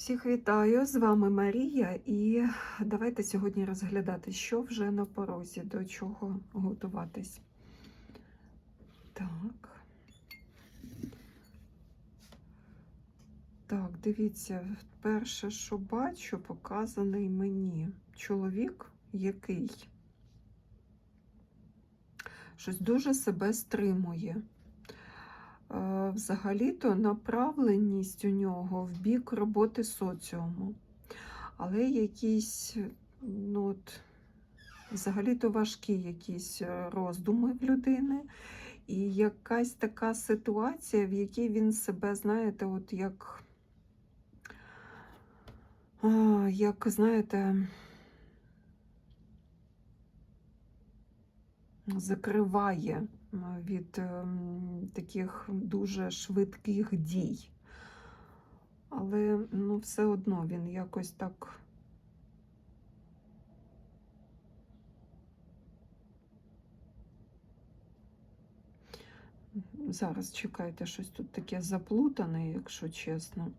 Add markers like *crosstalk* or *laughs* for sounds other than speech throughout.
Всіх вітаю! З вами Марія, і давайте сьогодні розглядати, що вже на порозі, до чого готуватись. Так. Так, дивіться, перше, що бачу, показаний мені чоловік, який щось дуже себе стримує. Взагалі-то направленість у нього в бік роботи соціуму. Але якісь, ну от, взагалі-то важкі якісь е, роздуми в людини, і якась така ситуація, в якій він себе, знаєте, от як, як знаєте, закриває від ем, таких дуже швидких дій. Але ну, все одно він якось так. Зараз чекайте, щось тут таке заплутане, якщо чесно.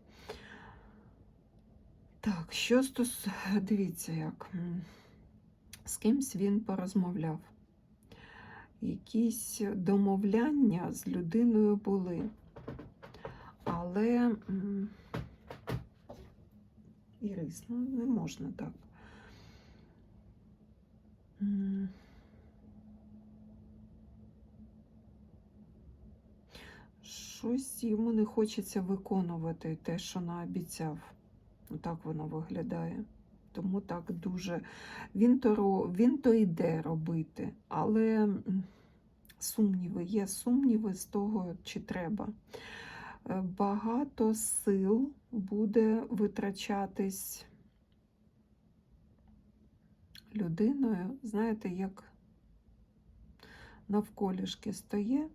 Так, що стос... Дивіться, як з кимсь він порозмовляв якісь домовляння з людиною були. Але Ірис, ну не можна так. Щось йому не хочеться виконувати те, що наобіцяв. Так воно виглядає. Тому так дуже він то, він то йде робити, але сумніви, є сумніви з того, чи треба. Е, Багато сил буде витрачатись людиною, знаєте, як навколішки стає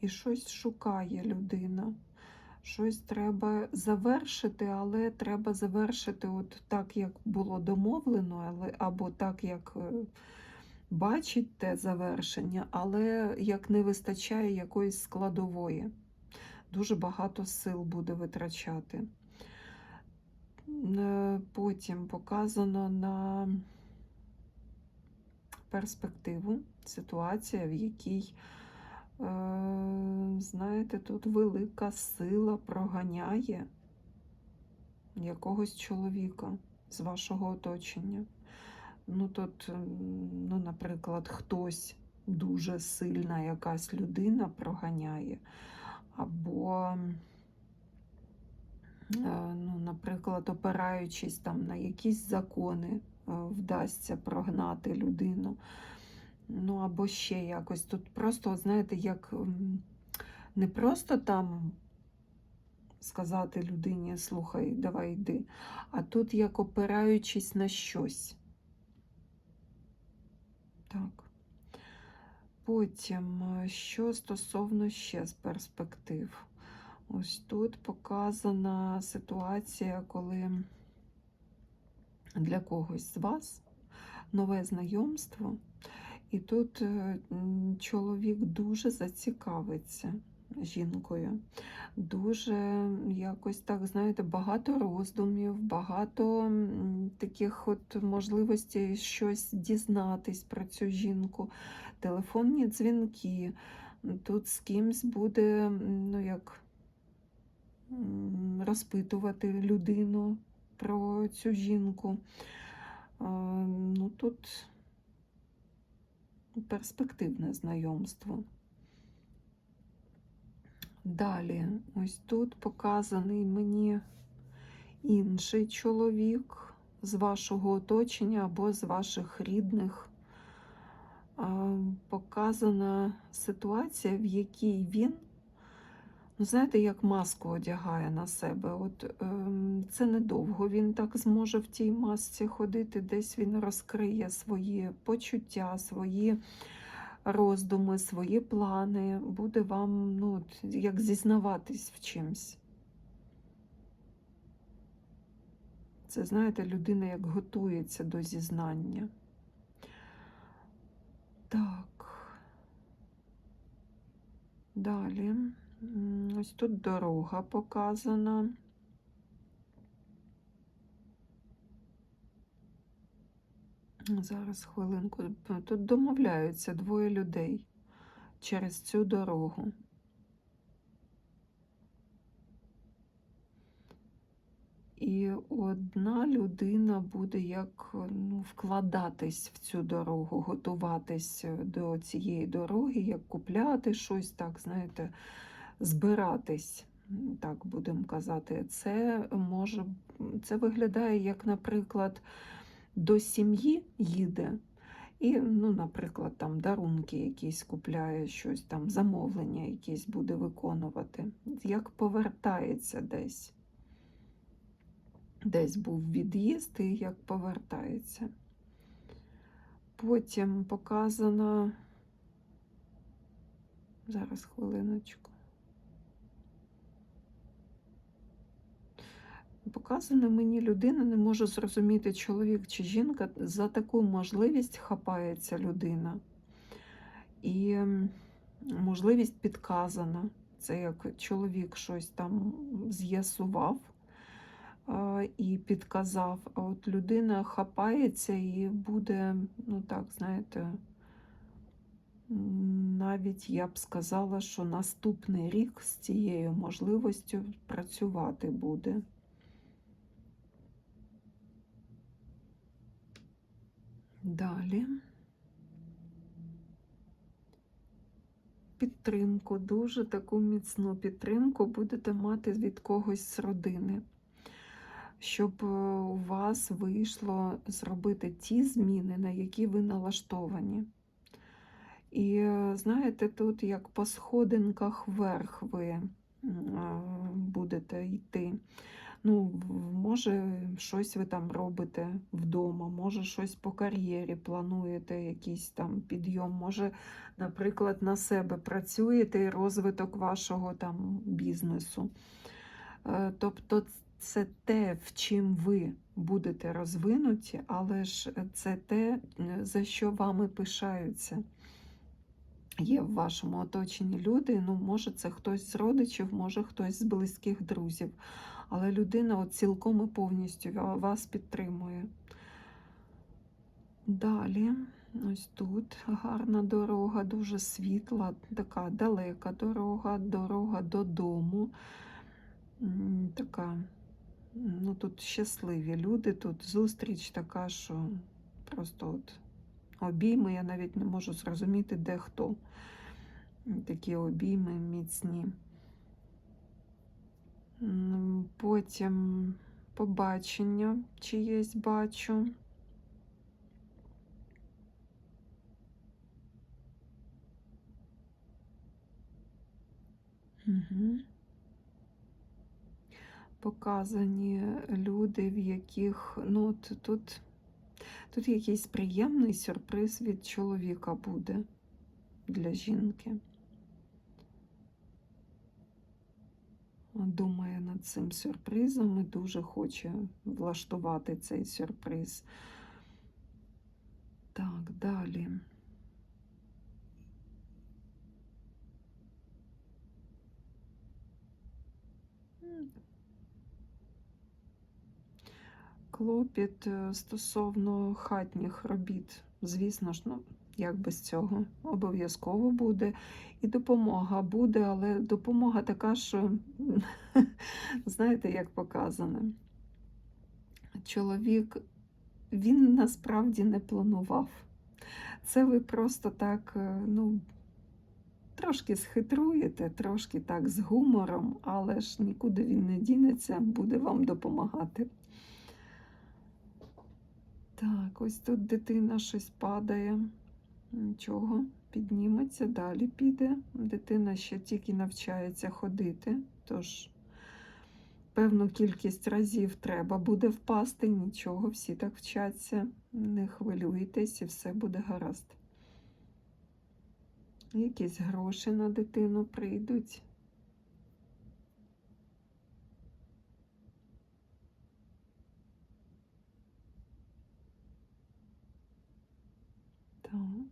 і щось шукає людина. Щось треба завершити, але треба завершити от так, як було домовлено, або так, як е, бачить те завершення, але як не вистачає якоїсь складової. Дуже багато сил буде витрачати. Е, Потім показано на перспективу ситуація, в якій Знаєте, тут велика сила проганяє якогось чоловіка з вашого оточення. Ну, тут, ну, наприклад, хтось дуже сильна якась людина проганяє, або, е, ну, наприклад, опираючись там на якісь закони, е, вдасться прогнати людину. Ну, або ще якось. Тут просто, знаєте, як не просто там сказати людині, слухай, давай йди, а тут як опираючись на щось. Так. Потім, е, що стосовно ще з перспектив. Ось тут показана ситуація, коли для когось з вас нове знайомство. І тут е, чоловік дуже зацікавиться жінкою. Дуже якось так, знаєте, багато роздумів, багато таких от можливостей щось дізнатись про цю жінку, телефонні дзвінки. Тут з кимсь буде, ну як розпитувати людину про цю жінку. Ну, тут перспективне знайомство. Далі, ось тут показаний мені інший чоловік з вашого оточення або з ваших рідних. Показана ситуація, в якій він, знаєте, як маску одягає на себе. От ем, Це недовго він так зможе в тій масці ходити, десь він розкриє свої почуття, свої роздуми, свої плани, буде вам ну, як зізнаватись в чимсь. Це, знаєте, людина як готується до зізнання. Так. Далі. Ось тут дорога показана. Зараз хвилинку. Тут домовляються двоє людей через цю дорогу. І одна людина буде як ну, вкладатись в цю дорогу, готуватись до цієї дороги, як купляти щось, так, знаєте збиратись, так будемо казати. Це може, це виглядає, як, наприклад, до сім'ї їде. І, ну, наприклад, там дарунки якісь купляє, щось там, замовлення якісь буде виконувати, як повертається десь. Десь був від'їзд і як повертається. Потім показано, зараз хвилиночку. Показано мені людина, не можу зрозуміти, чоловік чи жінка, за таку можливість хапається людина. І можливість підказана. Це як чоловік щось там з'ясував і підказав, а от людина хапається і буде, ну так, знаєте, навіть я б сказала, що наступний рік з цією можливістю працювати буде. Далі. Підтримку, дуже таку міцну підтримку будете мати від когось з родини щоб е, у вас вийшло зробити ті зміни, на які ви налаштовані. І е, знаєте, тут як по сходинках вверх ви будете йти. Ну, Може, щось ви там робите вдома, може, щось по кар'єрі плануєте, якийсь там підйом, може, наприклад, на себе працюєте і розвиток вашого там бізнесу. Тобто це те, в чим ви будете розвинуті, але ж це те, за що вами пишаються. Є в вашому оточенні люди, ну, може, це хтось з родичів, може хтось з близьких друзів. Але людина от цілком і повністю вас підтримує. Далі, ось тут гарна дорога, дуже світла, така далека дорога, дорога додому. Така ну тут щасливі люди, тут зустріч така, що просто от обійми, я навіть не можу зрозуміти, де хто. Такі обійми міцні. Потім побачення чиєсь бачу. Угу показані люди, в яких ну, от тут, тут якийсь приємний сюрприз від чоловіка буде для жінки. Думає над цим сюрпризом і дуже хоче влаштувати цей сюрприз. Так, далі. клопіт е, стосовно хатніх робіт. Звісно ж, ну, як без цього, обов'язково буде. І допомога буде, але допомога така, що, *laughs* знаєте, як показане. Чоловік, він насправді не планував. Це ви просто так, е, ну, трошки схитруєте, трошки так з гумором, але ж нікуди він не дінеться, буде вам допомагати. Так, ось тут дитина щось падає, нічого, підніметься, далі піде. Дитина ще тільки навчається ходити, тож певну кількість разів треба буде впасти, нічого, всі так вчаться, не хвилюйтесь і все буде гаразд. Якісь гроші на дитину прийдуть. Так.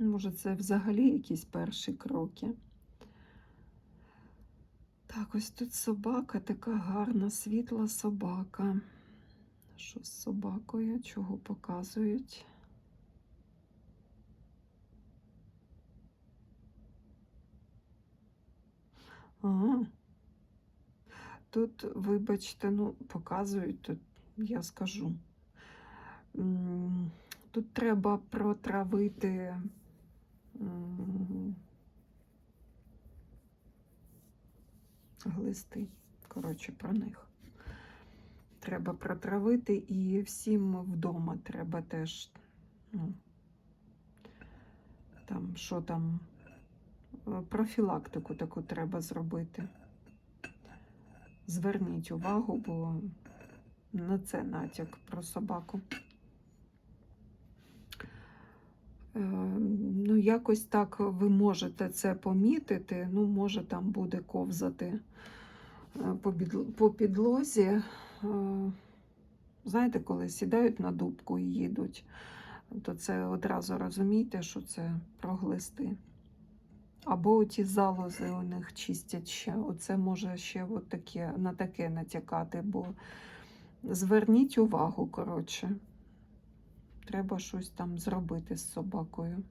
Може, це взагалі якісь перші кроки. Так, ось тут собака, така гарна, світла собака. Що з собакою? Чого показують? Ага. Тут, вибачте, ну, показують, тут я скажу. Тут треба протравити. Глисти, коротше, про них. Треба протравити і всім вдома треба теж. Ну, там, що там, е, профілактику таку треба зробити. Зверніть увагу, бо на це натяк про собаку. Е, Ну, якось так ви можете це помітити. Ну, може, там буде ковзати е, по підлозі. Е, Знаєте, коли сідають на дубку і їдуть, то це одразу розумійте, що це проглисти. Або ті залози у них чистять ще. Оце може ще от таке, на таке натякати, бо зверніть увагу, коротше. Треба щось там зробити з собакою.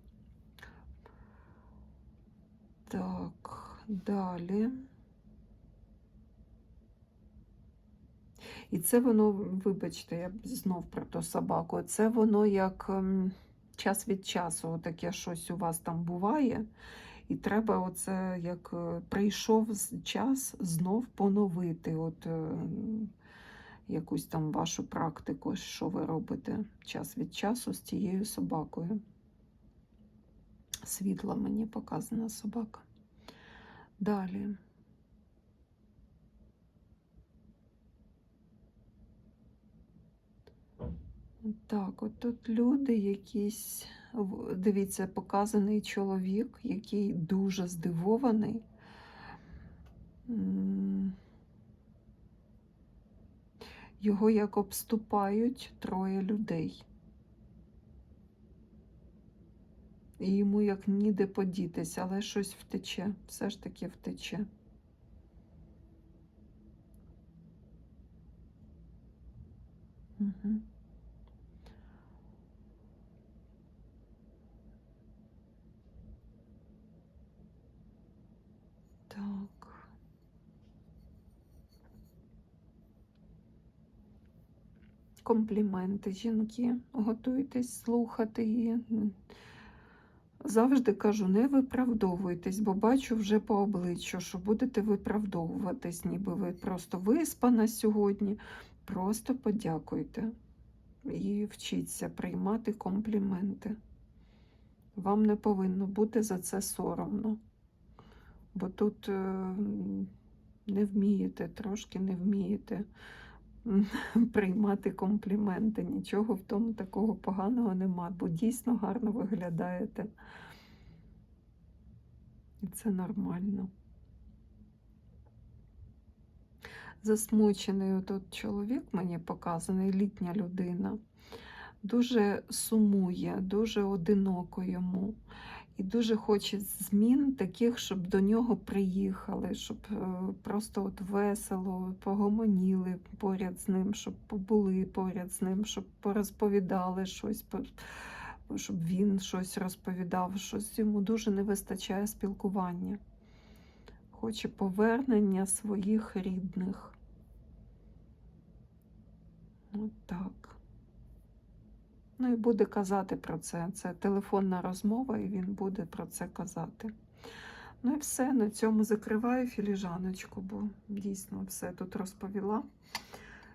Так, далі. І це воно, вибачте, я знов про ту собаку. Це воно як ем, час від часу, таке щось у вас там буває. І треба оце, як е, прийшов час, знов поновити от, е, якусь там вашу практику, що ви робите час від часу з тією собакою. Світла мені показана собака. Далі. Так, от тут люди якісь, дивіться, показаний чоловік, який дуже здивований. Його як обступають троє людей. І йому як ніде подітися, але щось втече, все ж таки втече. Угу. Так. Компліменти, жінки, готуйтесь слухати її. Завжди кажу, не виправдовуйтесь, бо бачу вже по обличчю, що будете виправдовуватись, ніби ви просто виспана сьогодні. Просто подякуйте і вчіться приймати компліменти. Вам не повинно бути за це соромно. Бо тут е, не вмієте, трошки не вмієте *laughs* приймати компліменти. Нічого в тому такого поганого нема, бо дійсно гарно виглядаєте. І це нормально. Засмучений тут чоловік мені показаний, літня людина. Дуже сумує, дуже одиноко йому. І дуже хоче змін таких, щоб до нього приїхали, щоб е, просто от весело погомоніли поряд з ним, щоб побули поряд з ним, щоб порозповідали щось, щоб він щось розповідав. Щось йому дуже не вистачає спілкування. Хоче повернення своїх рідних. От. Ну і буде казати про це. Це телефонна розмова, і він буде про це казати. Ну і все, на цьому закриваю філіжаночку, бо дійсно все тут розповіла.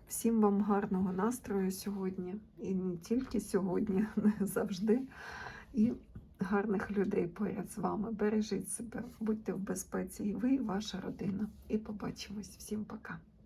Всім вам гарного настрою сьогодні. І не тільки сьогодні, *laughs* не завжди. І гарних людей поряд з вами. Бережіть себе, будьте в безпеці і ви, і ваша родина. І побачимось. Всім пока.